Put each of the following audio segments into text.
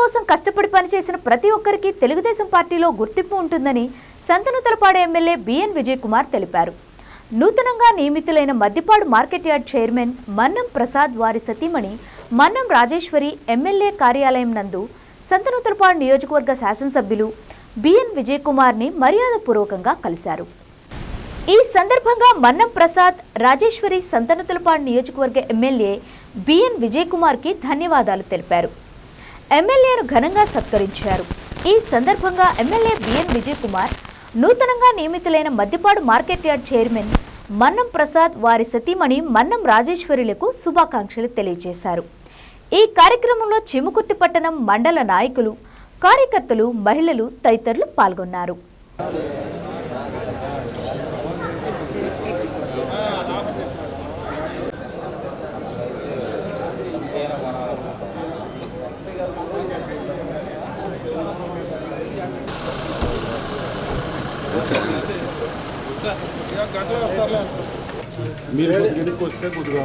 కోసం కష్టపడి పనిచేసిన ప్రతి ఒక్కరికి తెలుగుదేశం పార్టీలో గుర్తింపు ఉంటుందని Santhanuthalapadu MLA B N Vijay Kumar తెలిపారు. నూతనంగా నియమితులైన Maddipadu market yard chairman Mannam Prasad వారి సతీమణి మన్నం రాజేశ్వరి ఎమ్మెల్యే కార్యాలయం నందు సంతనూతలపాడు నియోజకవర్గ శాసనసభ్యులు బిఎన్ విజయ్ కుమార్ని మర్యాదపూర్వకంగా కలిశారు. ఈ సందర్భంగా మన్నం ప్రసాద్ రాజేశ్వరి సంతనతులపాడు నియోజకవర్గ ఎమ్మెల్యే బిఎన్ విజయ్ కుమార్కి ధన్యవాదాలు తెలిపారు. ఎమ్మెల్యేను ఘనంగా సత్కరించారు. ఈ సందర్భంగా ఎమ్మెల్యే బిఎన్ విజయ్ కుమార్ నూతనంగా నియమితులైన Maddipadu market yard chairman Mannam Prasad వారి సతీమణి మన్నం రాజేశ్వరులకు శుభాకాంక్షలు తెలియజేశారు. ఈ కార్యక్రమంలో చిముకుర్తి పట్టణం మండల నాయకులు కార్యకర్తలు మహిళలు తదితరులు పాల్గొన్నారు. మీరు ఎన్నికి వస్తే కొద్దిగా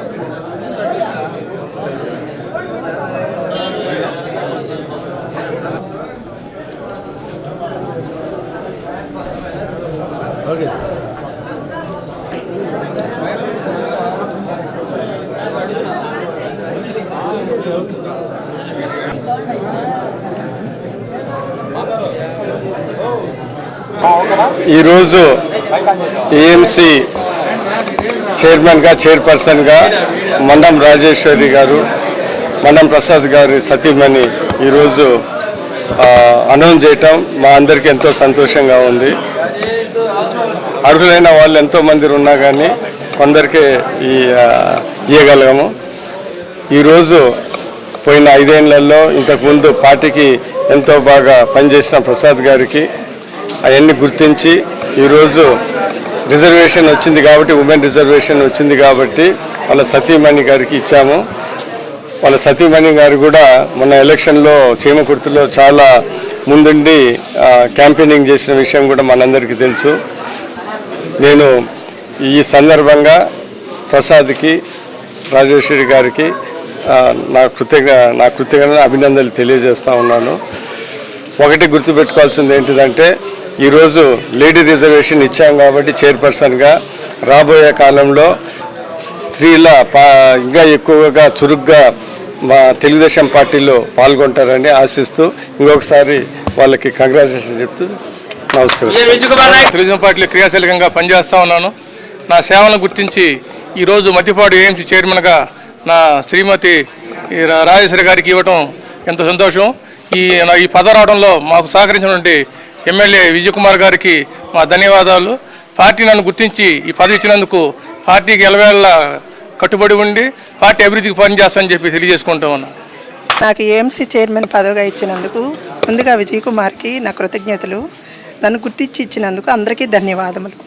ఈరోజు ఏఎంసి చైర్మన్గా చైర్పర్సన్గా మండం రాజేశ్వరి గారు మండం ప్రసాద్ గారి సతీమణి ఈరోజు అనౌన్స్ చేయటం మా అందరికీ ఎంతో సంతోషంగా ఉంది. అర్హులైన వాళ్ళు ఎంతోమంది ఉన్నా కానీ కొందరికే ఈ ఇవ్వగలము ఈరోజు పోయిన ఐదేళ్ళలో ఇంతకుముందు పార్టీకి ఎంతో బాగా పనిచేసిన ప్రసాద్ గారికి అవన్నీ గుర్తించి ఈరోజు రిజర్వేషన్ వచ్చింది కాబట్టి ఉమెన్ రిజర్వేషన్ వచ్చింది కాబట్టి వాళ్ళ సతీమణి గారికి ఇచ్చాము. వాళ్ళ సతీమణి గారు కూడా మొన్న ఎలక్షన్లో చీమకుర్తిలో చాలా ముందుండి క్యాంపెయినింగ్ చేసిన విషయం కూడా మనందరికీ తెలుసు. నేను ఈ సందర్భంగా ప్రసాద్కి రాజేశ్వరి గారికి నా కృతజ్ఞ నా కృతజ్ఞత అభినందనలు తెలియజేస్తా ఉన్నాను. ఒకటి గుర్తుపెట్టుకోవాల్సింది ఏంటిదంటే ఈరోజు లేడీ రిజర్వేషన్ ఇచ్చాం కాబట్టి చైర్పర్సన్గా రాబోయే కాలంలో స్త్రీల పా ఇంకా ఎక్కువగా చురుగ్గా మా తెలుగుదేశం పార్టీలో పాల్గొంటారని ఆశిస్తూ ఇంకొకసారి వాళ్ళకి కంగ్రాచులేషన్ చెప్తూ నమస్కారం. తెలుగుదేశం పార్టీలో క్రియాశీలకంగా పనిచేస్తా ఉన్నాను. నా సేవలను గుర్తించి ఈరోజు మధ్యపాడు ఏఎంసీ చైర్మన్గా నా శ్రీమతి ఈ రాజేశ్వరి గారికి ఇవ్వటం ఎంతో సంతోషం. ఈ నా ఈ పదవి రావడంలో మాకు సహకరించినటువంటి ఎమ్మెల్యే విజయకుమార్ గారికి మా ధన్యవాదాలు. పార్టీ నన్ను గుర్తించి ఈ పదవి ఇచ్చినందుకు పార్టీకి ఎలవేళ్ళ కట్టుబడి ఉండి పార్టీ అభివృద్ధికి పనిచేస్తామని చెప్పి తెలియజేసుకుంటూ ఉన్నాను. నాకు ఏఎంసీ చైర్మన్ పదవిగా ఇచ్చినందుకు ముందుగా విజయ్ కుమార్కి నా కృతజ్ఞతలు. నన్ను గుర్తించి ఇచ్చినందుకు అందరికీ ధన్యవాదములు.